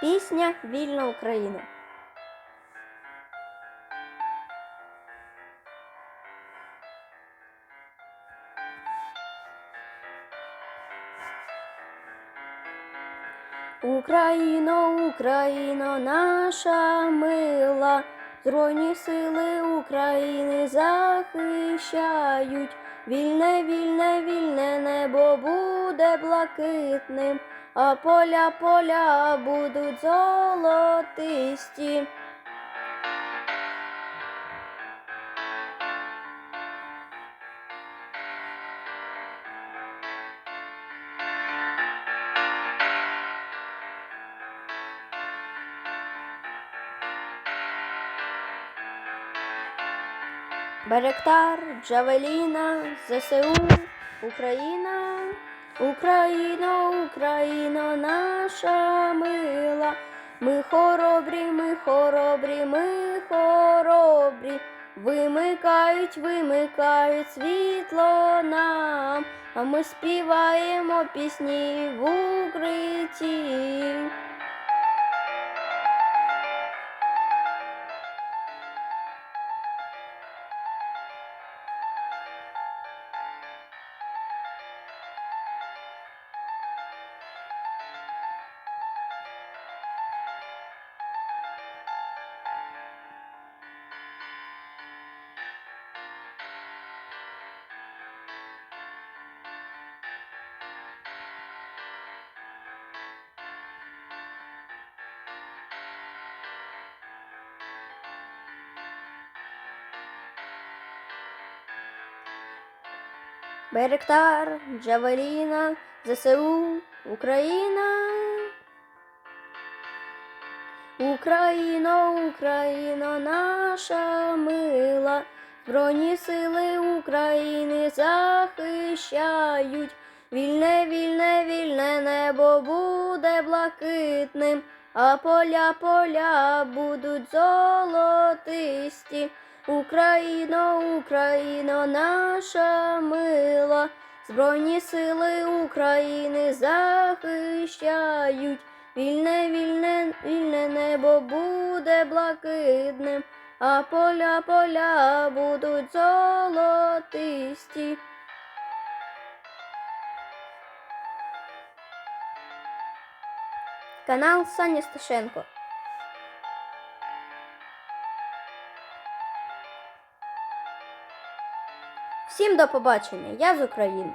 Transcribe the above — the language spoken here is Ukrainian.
Пісня Вільна Україна. Україно, Україно, наша мила, Збройні сили України захищають. Вільне, вільне, вільне небо буде блакитним, а поля, поля будуть золотисті. Беректар, Джавеліна, ЗСУ, Україна, Україно, Україно, наша мила. Ми хоробрі, ми хоробрі, ми хоробрі. Вимикають, вимикають світло нам, а ми співаємо пісні в укритті. Беректар, Джавеліна, ЗСУ, Україна. Україно, Україно, наша мила, Збройні сили України захищають. Вільне, вільне, вільне небо буде блакитним, а поля, поля будуть золотисті. Україно, Україно, наша мила, Збройні сили України захищають. Вільне, вільне, вільне небо буде блакитним, а поля, поля будуть золотисті. Канал Саня Сташенко. Всім до побачення. Я з України.